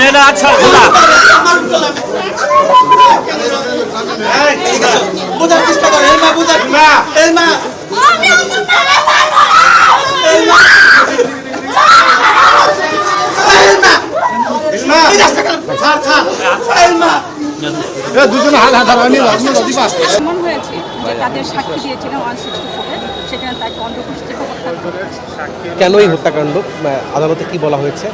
মেয়েরা আচ্ছা খোলা বোঝার চেষ্টা করো এলমা বোঝার এলমা। এলমা। দুজন অধিবাস এমন হয়েছে যে তাদের সাক্ষী দিয়েছিলেন ওয়ান সিক্সটি ফোরে সেখানে তাকে অন্ধ্রপ্রদেশ থেকে হত্যা করা হয়েছে। কেন এই হত্যাকাণ্ড? আদালতে কি বলা হয়েছে?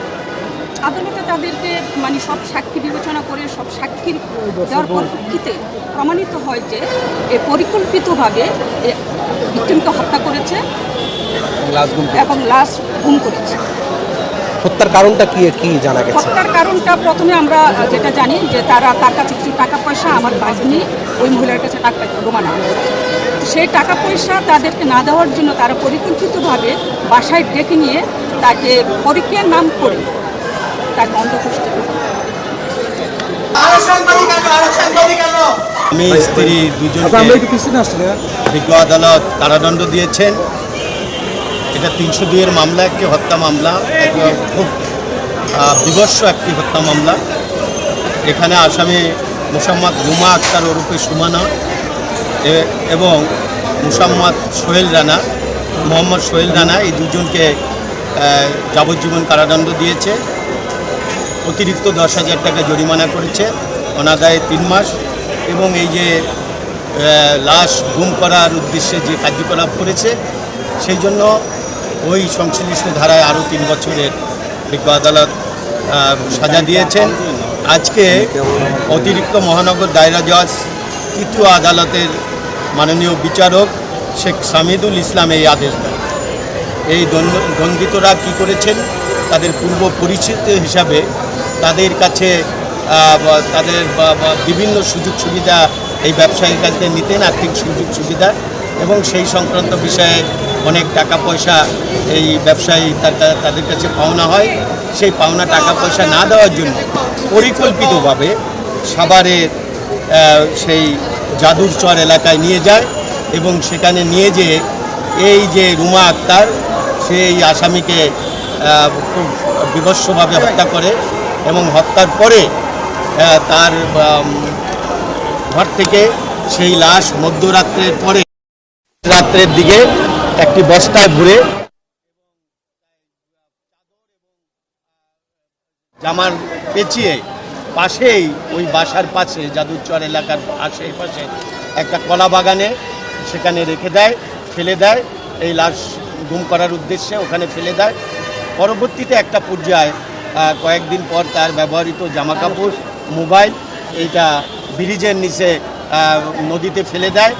আদালতে তাদেরকে মানে সব সাক্ষী বিবেচনা করে সব সাক্ষীর দেওয়ার পরিপ্রেক্ষিতে প্রমাণিত হয় যে এ পরিকল্পিতভাবে ভিক্টিমকে হত্যা করেছে এবং লাশ গুম করেছে। হত্যার কারণটা কি কি জানা গেছে? হত্যার কারণটা প্রথমে আমরা যেটা জানি যে তারা তার কাছে কিছু টাকা পয়সা আমার বাজনি ওই মহিলার কাছে টাকা রোমানা সেই টাকা পয়সা তাদেরকে না দেওয়ার জন্য তারা পরিকল্পিতভাবে বাসায় ডেকে নিয়ে তাকে পরীক্ষার নাম করে আমি স্ত্রী আচ্ছা দুজনকে পিছনে আসছি না বিজ্ঞ আদালত কারাদণ্ড দিয়েছেন। এটা তিনশো দুইয়ের মামলা একটি হত্যা মামলা খুব বিভৎস একটি হত্যা মামলা। এখানে আসামি মুসাম্মদ রুমা আক্তার ওরূপে সুমানা এ- এবং মুসাম্মদ সোহেল রানা মোহাম্মদ সোহেল রানা এই দুজনকে যাবজ্জীবন কারাদণ্ড দিয়েছে। অতিরিক্ত দশ হাজার টাকা জরিমানা করেছে, অনাদায়ে তিন মাস এবং এই যে লাশ গুম করার উদ্দেশ্যে যে কার্যকলাপ করেছে, সেই জন্য ওই সংশ্লিষ্ট ধারায় আরও তিন বছরের বিজ্ঞ আদালত সাজা দিয়েছেন। আজকে অতিরিক্ত মহানগর দায়রা জজ, তৃতীয় আদালতের মাননীয় বিচারক শেখ সামিদুল ইসলাম এই আদেশ দেন। এই দণ্ডিতরা কি করেছেন? তাদের পূর্ব পরিচিত হিসাবে তাদের কাছে তাদের বিভিন্ন সুযোগ সুবিধা এই ব্যবসায়ীর কাছে নিতেন, আর্থিক সুযোগ সুবিধা এবং সেই সংক্রান্ত বিষয়ে অনেক টাকা পয়সা এই ব্যবসায়ী তাদের কাছে পাওনা হয়। সেই পাওনা টাকা পয়সা না দেওয়ার জন্য পরিকল্পিতভাবে সাভারের সেই জাদুর চর এলাকায় নিয়ে যায় এবং সেখানে নিয়ে যেয়ে এই যে রুমা আক্তার, সেই আসামিকে খুব বিভৎসভাবে হত্যা করে। এবং হত্যার পরে তার ঘর থেকে সেই লাশ মধ্যরাত্রের পরে, রাত্রের দিকে একটি বস্তায় ভরে জামার পেঁচিয়ে পাশেই ওই বাসার পাশে যাদুচর এলাকার আশেপাশে একটা কলা বাগানে সেখানে রেখে দেয়, ফেলে দেয়। এই লাশ গুম করার উদ্দেশ্যে ওখানে ফেলে দেয়। পরবর্তীতে একটা পর্যায়ে কয়েকদিন পর তার ব্যবহৃত জামাকাপড় মোবাইল এইটা ব্রিজের নিচে নদীতে ফেলে দেয়।